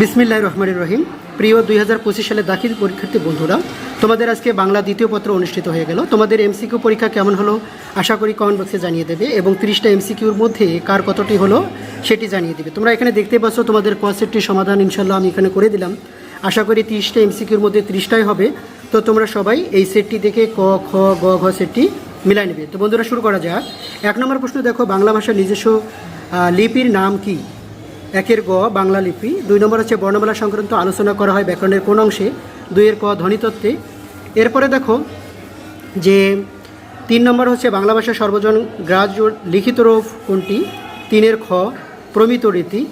বিসমিল্লাহ রহমান রহিম। প্রিয় দুই হাজার পঁচিশ সালে দাখিল পরীক্ষার্থী বন্ধুরা, তোমাদের আজকে বাংলা দ্বিতীয় পত্র অনুষ্ঠিত হয়ে গেল। তোমাদের এমসিকিউ পরীক্ষা কেমন হলো আশা করি কমেন্ট বক্সে জানিয়ে দেবে এবং তিরিশটা এমসিকিউর মধ্যে কার কতটি হলো সেটি জানিয়ে দেবে। তোমরা এখানে দেখতে পাচ্ছ তোমাদের কনসেপ্টটির সমাধান ইনশাল্লাহ আমি এখানে করে দিলাম। আশা করি তিরিশটা এমসিকিউর মধ্যে তিরিশটাই হবে। তো তোমরা সবাই এই সেটটি দেখে ক, খ, গ, ঘ সেটটি মিলাই নেবে। তো বন্ধুরা শুরু করা যাক। এক নম্বর প্রশ্ন দেখো, বাংলা ভাষার নিজস্ব লিপির নাম কি? একের গ বাংলা লিপি। দুই নম্বর হচ্ছে বর্ণমালা সংক্রান্ত আলোচনা করা হয় ব্যাকরণের কোন অংশে। দুইয়ের ক ধ্বনিতত্ত্বে। এরপরে দেখো যে তিন নম্বর হচ্ছে বাংলা ভাষার সর্বজন গ্রাহ্য লিখিত রূপ কোনটি? তিনের খ প্রমিত রীতি।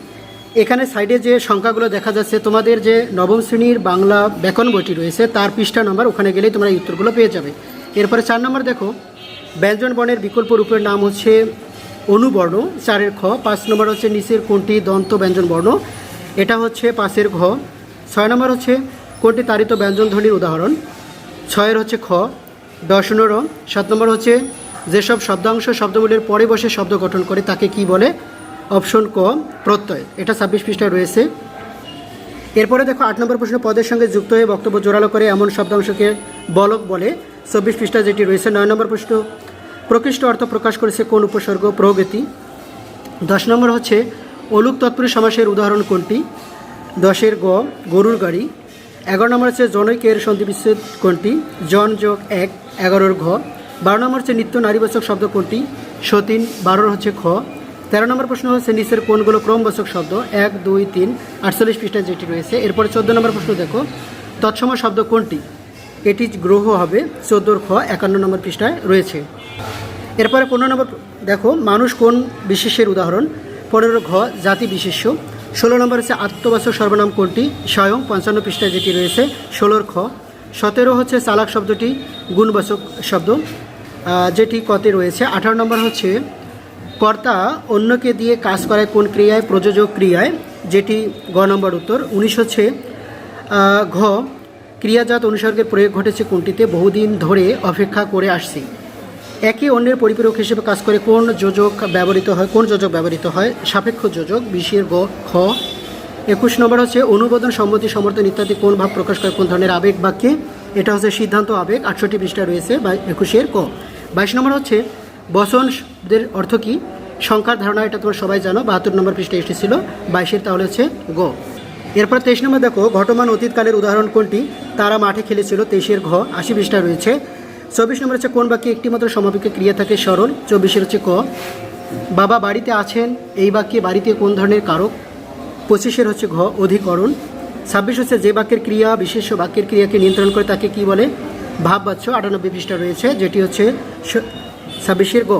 এখানে সাইডে যে সংখ্যাগুলো দেখা যাচ্ছে, তোমাদের যে নবম শ্রেণির বাংলা ব্যাকরণ বইটি রয়েছে, তার পৃষ্ঠা নম্বর ওখানে গেলেই তোমরা এই উত্তরগুলো পেয়ে যাবে। এরপরে চার নম্বর দেখো, ব্যঞ্জন বর্ণের বিকল্প রূপের নাম হচ্ছে অনুবর্ণ চারের খ, পাঁচ নম্বর হচ্ছে নিচের কোনটি দন্ত ব্যঞ্জন বর্ণ, এটা হচ্ছে পাঁচের ঘ, ছয় নম্বর হচ্ছে কোনটি তারিত ব্যঞ্জন ধ্বনির উদাহরণ, ছয়ের হচ্ছে খ, দশ র সাত নম্বর হচ্ছে যেসব শব্দাংশ শব্দগুলির পরে বসে শব্দ গঠন করে তাকে কি বলে? অপশন ক, প্রত্যয়, এটা ছাব্বিশ পৃষ্ঠায় রয়েছে। এরপরে দেখো আট নম্বর প্রশ্ন, পদের সঙ্গে যুক্ত হয়ে বক্তব্য জোরালো করে এমন শব্দাংশকে বলক বলে, চব্বিশ পৃষ্ঠা যেটি রয়েছে। নয় নম্বর প্রশ্ন প্রকৃষ্ট অর্থ প্রকাশ করেছে কোন উপসর্গ? প্রগতি দশ নম্বর হচ্ছে, অলুক তৎপুরী সমাসের উদাহরণ কোনটি? দশের গ, গরুর গাড়ি। এগারো নম্বর হচ্ছে, জনৈকের সন্ধি বিচ্ছেদ কোনটি? জন যোগ এক, এগারোর ঘ। বারো নম্বর হচ্ছে, নিত্য নারীবাচক শব্দ কোনটি? সতীন। বারোর হচ্ছে, খ। তেরো নম্বর প্রশ্ন হচ্ছে, নিচের কোনগুলো ক্রমবাচক শব্দ? এক, দুই, তিন, আটচল্লিশ পৃষ্ঠায় যেটি রয়েছে। এরপরে চোদ্দ নম্বর প্রশ্ন দেখো, তৎসম শব্দ কোনটি? এটি গ্রহ হবে, চোদ্দোর খ, একান্ন নম্বর পৃষ্ঠায় রয়েছে। এরপরে পনেরো নম্বর, দেখো, মানুষ কোন বিশেষের উদাহরণ? পনেরো ঘ, জাতি বিশেষ্য। ষোলো নম্বর হচ্ছে আত্মবাচক সর্বনাম কোনটি? স্বয়ং, পঞ্চান্ন পৃষ্ঠায় যেটি রয়েছে, ষোলোর খ। সতেরো হচ্ছে চালাক শব্দটি, গুণবাচক শব্দ যেটি কতে রয়েছে। আঠারো নম্বর হচ্ছে, কর্তা অন্যকে দিয়ে কাজ করায় কোন ক্রিয়ায়? প্রযোজক ক্রিয়ায়, যেটি গ নম্বর উত্তর। উনিশ হচ্ছে ঘ, ক্রিয়াজাত অনুসর্গের প্রয়োগ ঘটেছে কোনটিতে? বহুদিন ধরে অপেক্ষা করে আসছি। একে অন্যের পরিপূরক হিসেবে কাজ করে কোন যোজক ব্যবহৃত হয়, কোন যোজক ব্যবহৃত হয়? সাপেক্ষ যোজক বিশের গ, খ। একুশ নম্বর হচ্ছে অনুমোদন সম্মতি, সমর্থন ইত্যাদি কোন ভাব প্রকাশ করে, কোন ধরনের আবেগ বাক্যে এটা হচ্ছে সিদ্ধান্ত আবেগ, আটষট্টি পৃষ্ঠা রয়েছে বা একুশের ক। বাইশ নম্বর হচ্ছে বসনদের অর্থ কী? সংখ্যার ধারণা, এটা তোমরা সবাই জানো, বাহাত্তর নম্বর পৃষ্ঠা এসেছিল, বাইশের তাহলে হচ্ছে গ। এরপর তেইশ নম্বর দেখো, ঘটমান অতীতকালের উদাহরণ কোনটি? তারা মাঠে খেলেছিল, তেইশের ঘ, আশি পৃষ্ঠা রয়েছে। চব্বিশ নম্বর হচ্ছে কোন বাক্যে একটি মাত্র সমাপিক ক্রিয়া থাকে? সরল। চব্বিশের হচ্ছে ক। বাবা বাড়িতে আছেন, এই বাক্যে বাড়িতে কোন ধরনের কারক? পঁচিশের হচ্ছে ঘ, অধিকরণ। ছাব্বিশ হচ্ছে যে বাক্যের ক্রিয়া, বিশেষ বাক্যের ক্রিয়াকে নিয়ন্ত্রণ করে তাকে কি বলে? ভাববাচ্য, আটানব্বই পৃষ্ঠা রয়েছে, যেটি হচ্ছে ছাব্বিশের গ।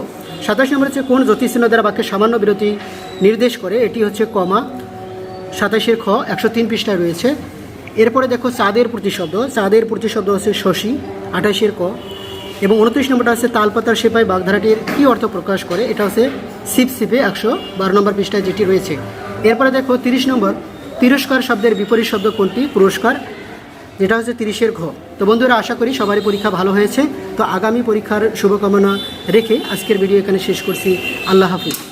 সাতাশ নম্বর হচ্ছে কোন জ্যোতিষচিহ্ন দ্বারা বাক্যের সামান্য বিরতি নির্দেশ করে? এটি হচ্ছে কমা। সাতাশের খ, একশো তিন পৃষ্ঠায় রয়েছে। এরপরে দেখো চাঁদের প্রতিশব্দ। চাঁদের প্রতিশব্দ হচ্ছে শশী। আঠাশের ক। এবং উনত্রিশ নম্বরটা হচ্ছে তালপাতার সেপাই বাগধারাটির কী অর্থ প্রকাশ করে? এটা হচ্ছে সিপ সিপে একশো বারো নম্বর পৃষ্ঠায় যেটি রয়েছে। এরপরে দেখো তিরিশ নম্বর, তিরস্কার শব্দের বিপরীত শব্দ কোনটি? পুরস্কার, যেটা হচ্ছে তিরিশের ঘ। তো বন্ধুরা, আশা করি সবারই পরীক্ষা ভালো হয়েছে। তো আগামী পরীক্ষার শুভকামনা রেখে আজকের ভিডিও এখানে শেষ করছি। আল্লাহ হাফিজ।